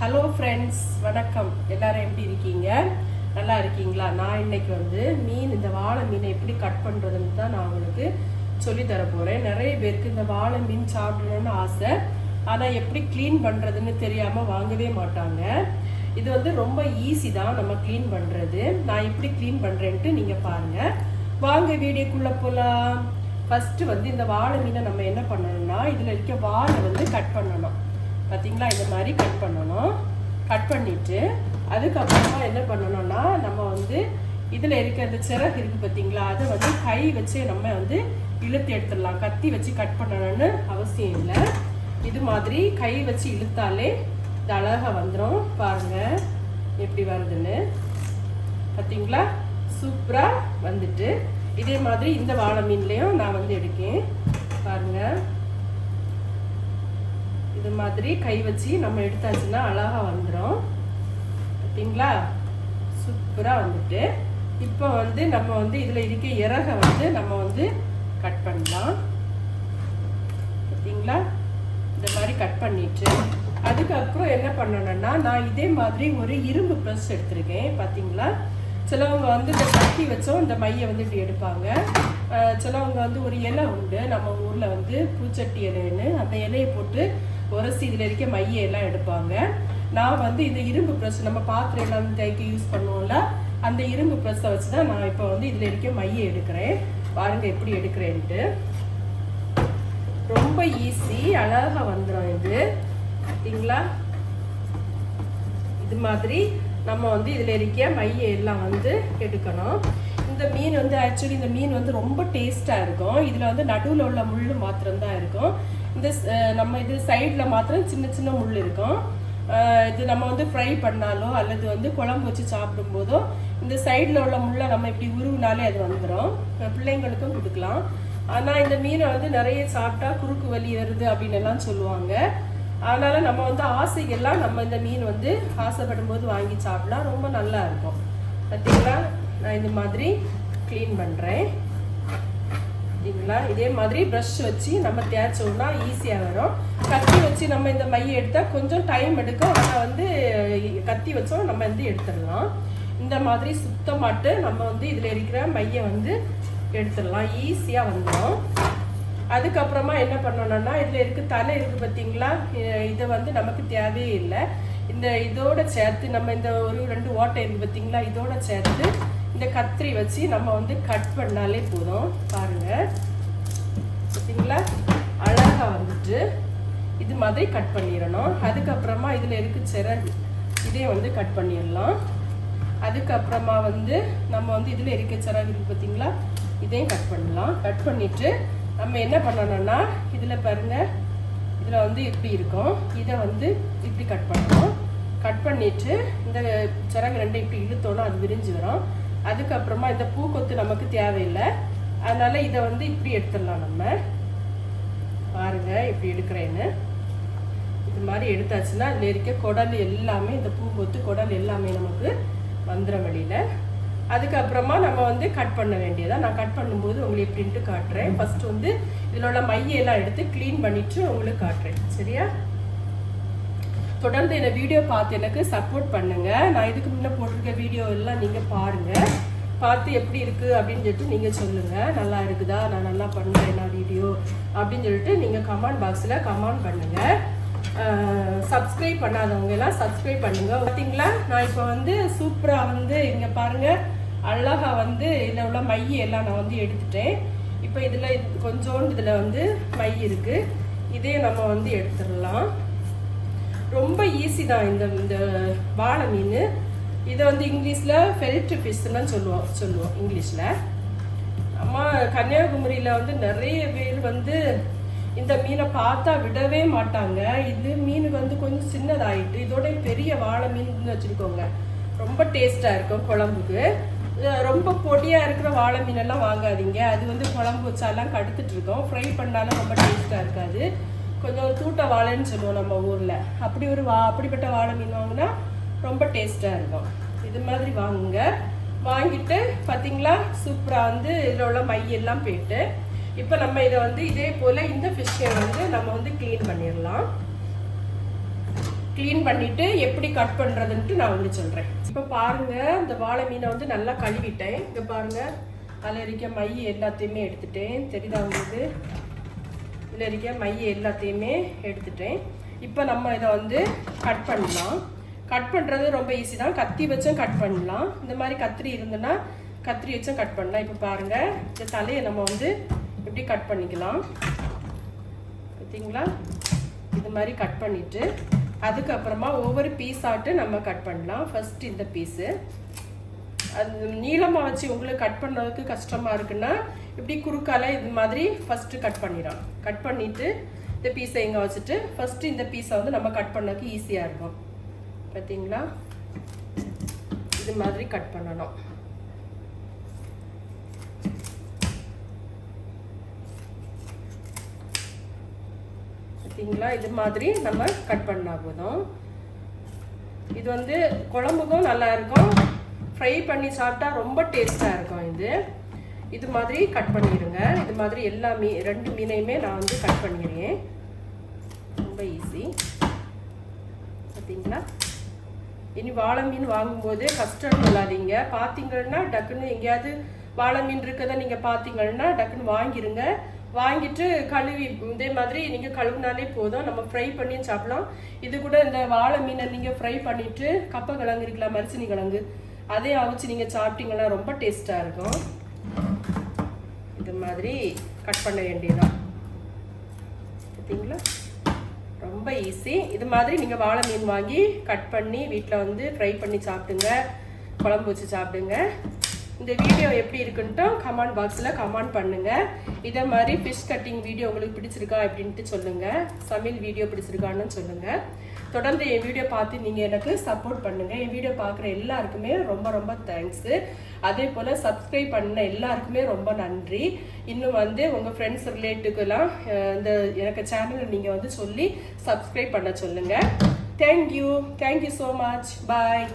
Hello friends வணக்கம். எல்லாரும் எப்படி இருக்கீங்க? நல்லா இருக்கீங்களா? நான் இன்னைக்கு வந்து மீன் இந்த வாழை மீனை எப்படி கட் பண்ணுறதுன்னு தான் நான் உங்களுக்கு சொல்லி தர போகிறேன் நிறைய பேருக்கு இந்த வாழை மீன் சாப்பிடணும்னு ஆசை. ஆனால் எப்படி க்ளீன் பண்ணுறதுன்னு தெரியாமல் வாங்கவே மாட்டாங்க. இது வந்து ரொம்ப ஈஸி தான் நம்ம க்ளீன் பண்ணுறது நான் எப்படி க்ளீன் பண்ணுறேன்ட்டு நீங்கள் பாருங்கள் வாங்க வீடியோக்குள்ளே போகலாம் ஃபஸ்ட்டு வந்து இந்த வாழை மீனை நம்ம என்ன பண்ணணும்னா இதில் இருக்க வாழை வந்து கட் பண்ணணும். பார்த்தீங்களா இந்த மாதிரி கட் பண்ணணும். கட் பண்ணிட்டு அதுக்கப்புறமா என்ன பண்ணணும்னா நம்ம வந்து இதில் இருக்கிற இந்த சிறகு இருக்குது பார்த்தீங்களா அதை வந்து கை வச்சு நம்ம வந்து இழுத்து எடுத்துடலாம். கத்தி வச்சு கட் பண்ணணும்னு அவசியம் இல்லை. இது மாதிரி கை வச்சு இழுத்தாலே இது அழகாக வந்துடும் பாருங்கள் எப்படி வருதுன்னு. பார்த்தீங்களா சூப்பராக வந்துட்டு. இதே மாதிரி இந்த வாழை மீன்லேயும் நான் வந்து எடுக்கேன் பாருங்கள் இது மாதிரி கை வச்சு நம்ம எடுத்தாச்சுன்னா அழகாக வந்துடும் பார்த்தீங்களா சூப்பராக வந்துட்டு. இப்போ வந்து நம்ம வந்து இதில் இருக்க இறகை வந்து நம்ம வந்து கட் பண்ணலாம். பார்த்தீங்களா இந்த மாதிரி கட் பண்ணிட்டு. அதுக்கப்புறம் என்ன பண்ணணும்னா நான் இதே மாதிரி ஒரு இரும்பு ப்ரெஸ் எடுத்திருக்கேன். பார்த்தீங்களா சிலவங்க வந்து இந்த கட்டி வச்சோம் இந்த மையை வந்து இப்படி எடுப்பாங்க. சிலவங்க வந்து ஒரு இலை உண்டு. நம்ம ஊரில் வந்து பூச்சட்டி இலைன்னு அந்த இலையை போட்டு உரசி இதில் இருக்க மையை எல்லாம் எடுப்பாங்க. நான் வந்து இந்த இரும்பு ப்ரெஸ் நம்ம பாத்திரம் எல்லாம் தேய்க்க யூஸ் பண்ணுவோம்ல அந்த இரும்பு ப்ரெஸ்ஸை வச்சு தான் நான் இப்போ வந்து இதில் இருக்க மையை எடுக்கிறேன். பாருங்க எப்படி எடுக்கிறேன்ட்டு. ரொம்ப ஈஸி அழகா வந்துடும் இது. பார்த்தீங்களா இது மாதிரி நம்ம வந்து இதில் இருக்க மைய எல்லாம் வந்து எடுக்கணும். இந்த மீன் வந்து ஆக்சுவலி இந்த மீன் வந்து ரொம்ப டேஸ்ட்டாக இருக்கும். இதில் வந்து நடுவில் உள்ள முள் மாத்திரம்தான் இருக்கும். இந்த நம்ம இது சைடில் மாத்திரம் சின்ன சின்ன முள் இருக்கும். இது நம்ம வந்து ஃப்ரை பண்ணாலோ அல்லது வந்து குழம்பு வச்சு சாப்பிடும்போதோ இந்த சைடில் உள்ள முள்ளை நம்ம இப்படி உருவினாலே அது வந்துடும் பிள்ளைங்களுக்கும் கொடுக்கலாம். ஆனால் இந்த மீனை வந்து நிறைய சாப்பிட்டா குறுக்கு வலி வருது அப்படின்னு எல்லாம் சொல்லுவாங்க. அதனால் நம்ம வந்து ஆசைகள்லாம் நம்ம இந்த மீன் வந்து ஆசைப்படும் போது வாங்கி சாப்பிடலாம். ரொம்ப நல்லா இருக்கும். பார்த்தீங்களா நான் இந்த மாதிரி க்ளீன் பண்ணுறேன் பார்த்தீங்களா இதே மாதிரி ப்ரஷ் வச்சு நம்ம தேய்ச்சோம்னா ஈஸியாக வரும். கத்தி வச்சு நம்ம இந்த மையை எடுத்தால் கொஞ்சம் டைம் எடுக்கும். ஆனால் வந்து கத்தி வச்சோம் நம்ம வந்து எடுத்துடலாம். இந்த மாதிரி சுத்தமாட்டு நம்ம வந்து இதில் இருக்கிற மையை வந்து எடுத்துடலாம். ஈஸியாக வந்துடும் அதுக்கப்புறமா என்ன பண்ணணும்னா இதில் இருக்க தலை இருக்குது பார்த்தீங்களா இதை இது வந்து நமக்கு தேவையே இல்லை. இந்த இதோட சேர்த்து நம்ம இந்த ஒரு ரெண்டு ஓட்டை இருக்குது பார்த்தீங்களா இதோட சேர்த்து இந்த கத்திரி வச்சு நம்ம வந்து கட் பண்ணாலே போதும். பாருங்க. பார்த்தீங்களா அழகா வந்துட்டு இது மாதிரி கட் பண்ணிடணும். அதுக்கப்புறமா இதில் இருக்கு சிறகு இதே வந்து கட் பண்ணிடலாம். அதுக்கப்புறமா வந்து நம்ம வந்து இதில் இருக்க சிறகு இருக்குது பார்த்தீங்களா இதையும் கட் பண்ணலாம். கட் பண்ணிட்டு நம்ம என்ன பண்ணணும்னா இதில் பாருங்கள் இதில் வந்து இப்படி இருக்கும். இதை வந்து இப்படி கட் பண்ணணும். கட் பண்ணிட்டு இந்த சிறகு ரெண்டு இப்படி இழுத்தோன்னா அது விரிஞ்சு வரும். அதுக்கப்புறமா இந்த பூக்கொத்து நமக்கு தேவையில்லை. அதனால் இதை வந்து இப்படி எடுத்துடலாம் நம்ம. பாருங்க இப்படி எடுக்கிறேன்னு. இது மாதிரி எடுத்தாச்சுன்னா அதில் இருக்க குடல் எல்லாமே இந்த பூங்கொத்து குடல் எல்லாமே நமக்கு வந்துடும் வெளியில். அதுக்கப்புறமா நம்ம வந்து கட் பண்ண வேண்டியதாக நான் கட் பண்ணும்போது உங்களுக்கு எப்படின்ட்டு காட்டுறேன். ஃபஸ்ட்டு வந்து இதில் உள்ள மையெல்லாம் எடுத்து க்ளீன் பண்ணிவிட்டு உங்களுக்கு காட்டுறேன். சரியா? தொடர்ந்து இந்த வீடியோ பார்த்து எனக்கு சப்போர்ட் பண்ணுங்க. நான் இதுக்கு முன்னே போட்டிருக்க வீடியோ எல்லாம் நீங்க பாருங்க. பார்த்து எப்படி இருக்கு அப்படின்னு சொல்லிட்டு நீங்க சொல்லுங்க. நல்லா இருக்குதா? நான் நல்லா பண்ணுறேன் நான் வீடியோ அப்படின்னு சொல்லிட்டு நீங்க கமெண்ட் பாக்ஸ்ல கமெண்ட் பண்ணுங்க. சப்ஸ்கிரைப் பண்ணாதவங்க எல்லாம் சப்ஸ்கிரைப் பண்ணுங்க. பார்த்தீங்களா நான் இப்போ வந்து சூப்பரா வந்து இங்க பாருங்க. அழகா வந்து இதில் உள்ள மை எல்லாம் நான் வந்து எடுத்துட்டேன். இப்போ இதில் கொஞ்சோண்டு இதில் வந்து மை இருக்கு. இதே நம்ம வந்து எடுத்துடலாம். ரொம்ப ஈஸி தான் இந்த இந்த வாழை மீன். இதை வந்து இங்கிலீஷில் ஃபெல்ட் ஃபிஷ்னு சொல்லுவோம் சொல்லுவோம் இங்கிலீஷில். அம்மா கன்னியாகுமரியில் வந்து நிறைய பேர் வந்து இந்த மீனை பார்த்தா விடவே மாட்டாங்க. இது மீன் வந்து கொஞ்சம் சின்னதாகிட்டு இதோட பெரிய வாழை மீன் வச்சுருக்கோங்க ரொம்ப டேஸ்ட்டாக இருக்கும் குழம்புக்கு. ரொம்ப பொடியாக இருக்கிற வாழை மீனெல்லாம் வாங்காதீங்க. அது வந்து குழம்பு வச்சாலாம் கடுத்துட்ருக்கோம் ஃப்ரை பண்ணாலும் ரொம்ப டேஸ்ட்டாக இருக்காது. கொஞ்சம் தூட்ட வாழைன்னு சொல்லுவோம் நம்ம ஊரில். அப்படி ஒரு வா அப்படிப்பட்ட வாழை மீன் வாங்கினா ரொம்ப டேஸ்ட்டாக இருக்கும். இது மாதிரி வாங்குங்க. வாங்கிட்டு பார்த்தீங்களா சூப்பராக வந்து இதில் உள்ள மையெல்லாம் போயிட்டு இப்போ நம்ம இதை வந்து இதே போல் இந்த ஃபிஷ்ஷை வந்து நம்ம வந்து க்ளீன் பண்ணிடலாம். க்ளீன் பண்ணிவிட்டு எப்படி கட் பண்ணுறதுன்ட்டு நான் வந்து சொல்கிறேன் இப்போ பாருங்கள் இந்த வாழை மீனை வந்து நல்லா கழுவிட்டேன். இங்கே பாருங்கள் அதில் இருக்க மை எல்லாத்தையுமே எடுத்துட்டேன். தெரியுதா உங்களுக்கு? இதில் இருக்க மைய எல்லாத்தையுமே எடுத்துட்டேன். இப்போ நம்ம இதை வந்து கட் பண்ணலாம். கட் பண்ணுறது ரொம்ப ஈஸி தான். கத்தி வச்சும் கட் பண்ணலாம். இந்த மாதிரி கத்திரி இருந்ததுன்னா கத்திரி வச்சும் கட் பண்ணலாம். இப்போ பாருங்கள் இந்த தலையை நம்ம வந்து எப்படி கட் பண்ணிக்கலாம்? பார்த்தீங்களா? இது மாதிரி கட் பண்ணிவிட்டு அதுக்கப்புறமா ஒவ்வொரு பீஸ் ஆட்டு நம்ம கட் பண்ணலாம். ஃபஸ்ட் இந்த பீஸு அது நீளமாக வச்சு உங்களுக்கு கட் பண்ணுறதுக்கு கஷ்டமாக இருக்குன்னா இப்படி குறுக்கால இது மாதிரி ஃபஸ்ட்டு கட் பண்ணிடலாம் கட் பண்ணிவிட்டு இந்த பீஸை இங்கே வச்சுட்டு ஃபஸ்ட்டு இந்த பீஸை வந்து நம்ம கட் பண்ணக்கு ஈஸியாக இருக்கும். பார்த்தீங்களா இது மாதிரி கட் பண்ணணும். பார்த்தீங்களா இது மாதிரி நம்ம கட் பண்ணா போதும். இது வந்து குழம்புக்கும் நல்லா இருக்கும். ஃப்ரை பண்ணி சாப்பிட்டா ரொம்ப டேஸ்ட்டாக இருக்கும் இது. இது மாதிரி கட் பண்ணிடுங்க. இது மாதிரி எல்லா மீ ரெண்டு மீனையுமே நான் வந்து கட் பண்ணிடுறேன். ரொம்ப ஈஸி பார்த்தீங்களா இனி வாழை மீன் வாங்கும்போது கஷ்டம் சொல்லாதீங்க. பார்த்தீங்கன்னா டக்குன்னு எங்கேயாவது வாழை மீன் இருக்கதை நீங்கள் பார்த்தீங்கன்னா டக்குன்னு வாங்கிருங்க. வாங்கிட்டு கழுவி இதே மாதிரி நீங்கள் கழுவினாலே போதும். நம்ம ஃப்ரை பண்ணி சாப்பிடலாம். இது கூட இந்த வாழை மீனை நீங்கள் ஃப்ரை பண்ணிவிட்டு கப்பை கிழங்கு இருக்கலாம் மரிசினி கிழங்கு அதே அவிச்சு நீங்கள் சாப்பிட்டீங்கன்னா ரொம்ப டேஸ்ட்டாக இருக்கும். இது மாதிரி கட் பண்ண வேண்டியதான் பார்த்தீங்களா ரொம்ப ஈஸி இது மாதிரி நீங்கள் வாழை மீன் வாங்கி கட் பண்ணி வீட்டில் வந்து ஃப்ரை பண்ணி சாப்பிடுங்க. குழம்பு வச்சு சாப்பிடுங்க. இந்த வீடியோ எப்படி இருக்குன்ட்டு கமெண்ட் பாக்ஸில் கமெண்ட் பண்ணுங்கள் இதே மாதிரி ஃபிஷ் கட்டிங் வீடியோ உங்களுக்கு பிடிச்சிருக்கா அப்படின்ட்டு சொல்லுங்கள் சமையல் வீடியோ பிடிச்சிருக்கான்னு சொல்லுங்கள் தொடர்ந்து என் வீடியோ பார்த்து நீங்கள் எனக்கு சப்போர்ட் பண்ணுங்கள் என் வீடியோ பார்க்குற எல்லாருக்குமே ரொம்ப ரொம்ப தேங்க்ஸு அதே போல் சப்ஸ்கிரைப் பண்ண எல்லாருக்குமே ரொம்ப நன்றி. இன்னும் வந்து உங்கள் ஃப்ரெண்ட்ஸ் ரிலேட்டுக்கெல்லாம் இந்த எனக்கு சேனலை நீங்கள் வந்து சொல்லி சப்ஸ்கிரைப் பண்ண சொல்லுங்கள் thank you thank you so much bye